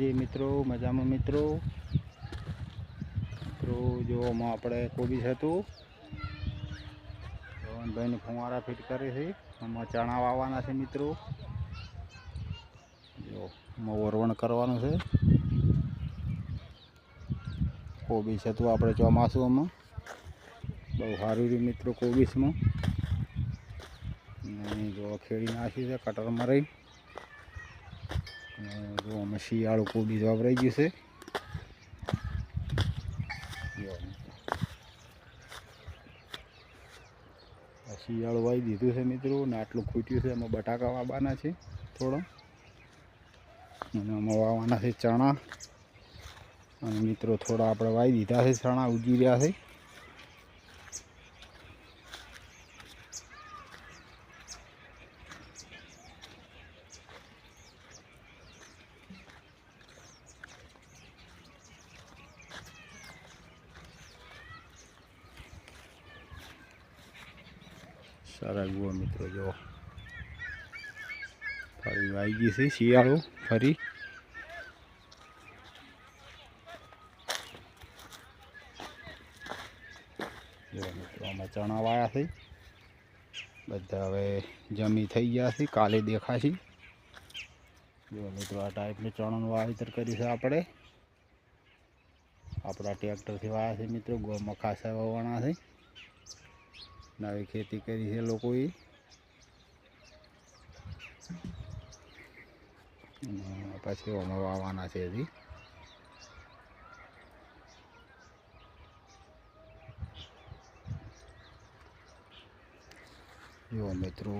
જી મિત્રો, મજામાં મિત્રો? મિત્રો જો આમાં આપણે કોબીજ હતું. રોહનભાઈને ફુવારા ફિટ કરે છે આમાં ચણા વાવવાના છે મિત્રો. જો, આમાં વરવણ કરવાનું છે. કોબીજ હતું આપણે ચોમાસુમાં બહુ સારું રહ્યું મિત્રો કોબીજમાં. જો ખેડી નાખી છે, કટરમાં રહી. જો અમે શિયાળું કોબીજ વાપરાઈ ગયું છે. શિયાળું વાવી દીધું છે મિત્રો, ને આટલું ખૂટ્યું છે, એમાં બટાકા વાવવાના છે, થોડો. અને આમાં વાવવાના છે ચણા. અને મિત્રો થોડા આપણે વાવી દીધા છે, ચણા ઉગી રહ્યા છે. સારા જુઓ મિત્રો જો ફરી આવી ગઈ છે શિયાળો, ફરી. જો મિત્રો ચણા વાયા છે. બધા હવે જમી થઈ ગયા છે, કાલે દેખાશે. જો મિત્રો, આ ટાઈપનું ચણાનું વાવેતર કર્યું છે આપણે. આપણા ટ્રેક્ટરથી વાયા છે મિત્રો ગોમાં ખાસા વાવવાના છે. નવી ખેતી કરી છે લોકોએ. પછી અમે વાવવાના છે હજી. જુઓ મિત્રો,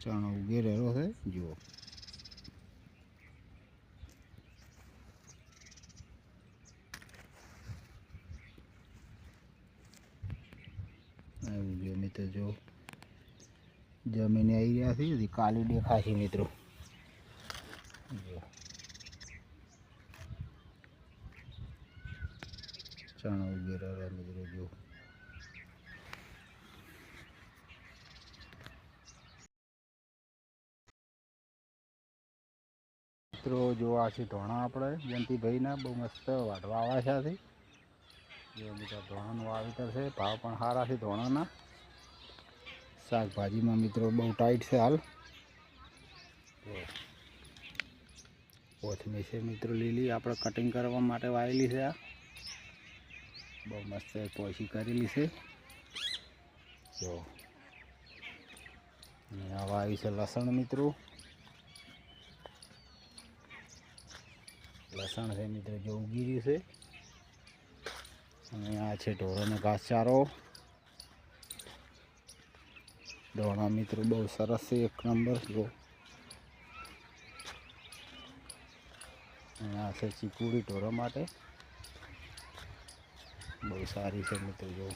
ચણો ઉગી રહ્યો છે, જુઓ. આવી મિત્રો જો જમીને આવી રહ્યા છે હજી કાલી દેખાશે મિત્રો. ચણા ઉગેરા મિત્રો જો. મિત્રો જો આ છે ધોણા આપણે, જયંતિભાઈના, બહુ મસ્ત વાઢવા આવ્યા છે. જો મિત્રો ધોણાનું વાવેતર છે. ભાવ પણ સારા છે ધોણાના શાકભાજીમાં મિત્રો બહુ ટાઈટ છે હાલ. જો કોથમીર છે મિત્રો લીલી, આપણે કટિંગ કરવા માટે વાવેલી છે આ. બહુ મસ્ત પોસી કરેલી છે. જો. અને આ વાવી છે લસણ મિત્રો. લસણ છે મિત્રો, જો ઉગી રહ્યું છે. અને આ છે ઢોરોનો ઘાસચારો. ઢોણા મિત્રો બહુ સરસ છે, એક નંબર, જો. અને આ છે ચીકુડી ઢોરો માટે. બહુ સારી છે મિત્રો, જો.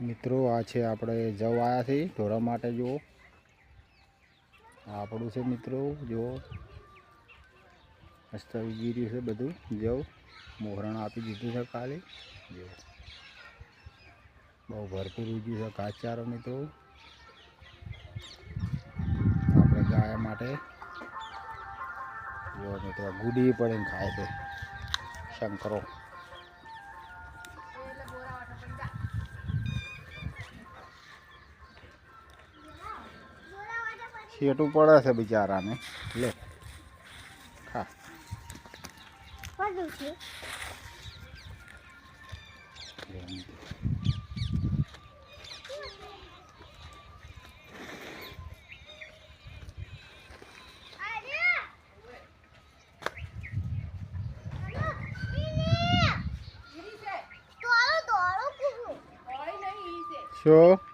મિત્રો, આ છે આપણે જવ આવ્યા છે ઢોરા માટે, જુઓ. આપણું છે મિત્રો, જુઓ. મસ્ત ઉગી છે બધું. જવ. મોહરણ આપી દીધું છે કાલે. જુઓ. બહુ ભરપૂર ઉગ્યું છે કાચારો, મિત્રો. આપણે ગાય માટે. જુઓ મિત્રો ગુડી પડીને ખાય છે. શંકરો. શેટું પડે છે બિચારાને. લે. ખા. શું?